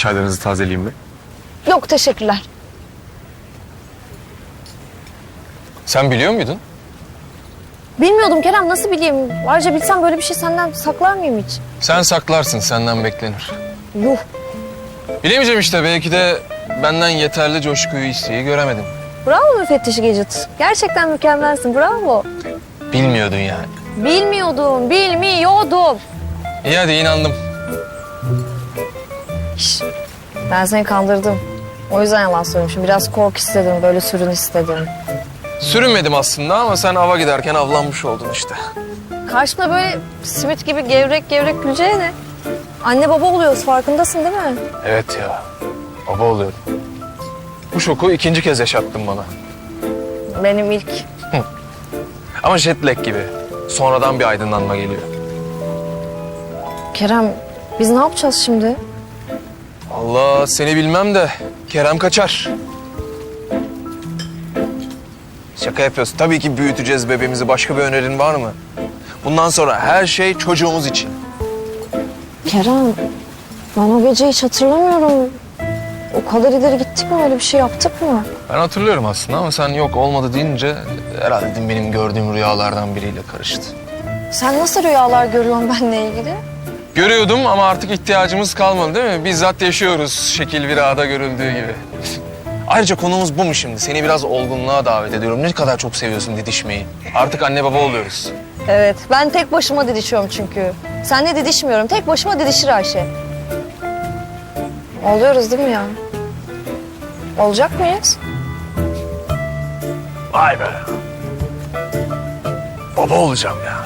Çaylarınızı tazeleyeyim mi? Yok teşekkürler. Sen biliyor muydun? Bilmiyordum Kerem nasıl bileyim? Ayrıca bilsem böyle bir şey senden saklar mıyım hiç? Sen saklarsın senden beklenir. Yuh. Bilemeyeceğim işte belki de benden yeterli coşkuyu isteği göremedim. Bravo müfettiş Gecit. Gerçekten mükemmelsin bravo. Bilmiyordun yani. Bilmiyordum, bilmiyordum. İyi hadi inandım. Şş, ben seni kandırdım. O yüzden yalan söylemişim. Biraz kork istedim, böyle sürün istedim. Sürünmedim aslında ama sen ava giderken avlanmış oldun işte. Karşımda böyle simit gibi gevrek gevrek güleceğine. Anne baba oluyoruz farkındasın değil mi? Evet ya. Baba oluyorum. Bu şoku ikinci kez yaşattın bana. Benim ilk. Ama jet lag gibi. Sonradan bir aydınlanma geliyor. Kerem biz ne yapacağız şimdi? Allah seni bilmem de Kerem kaçar. Şaka yapıyorsun. Tabii ki büyüteceğiz bebeğimizi. Başka bir önerin var mı? Bundan sonra her şey çocuğumuz için. Kerem ben o gece hiç hatırlamıyorum. O kadar ileri gittik mi öyle bir şey yaptık mı? Ben hatırlıyorum aslında ama sen yok olmadı deyince herhalde dedim benim gördüğüm rüyalardan biriyle karıştı. Sen nasıl rüyalar görüyorsun benimle ilgili? Görüyordum ama artık ihtiyacımız kalmadı değil mi? Bizzat yaşıyoruz şekil bir ağda görüldüğü gibi. Ayrıca konumuz bu mu şimdi? Seni biraz olgunluğa davet ediyorum. Ne kadar çok seviyorsun didişmeyi. Artık anne baba oluyoruz. Evet ben tek başıma didişiyorum çünkü. Senle didişmiyorum. Tek başıma didişir Ayşe. Oluyoruz değil mi ya? Olacak mıyız? Vay be. Baba olacağım ya.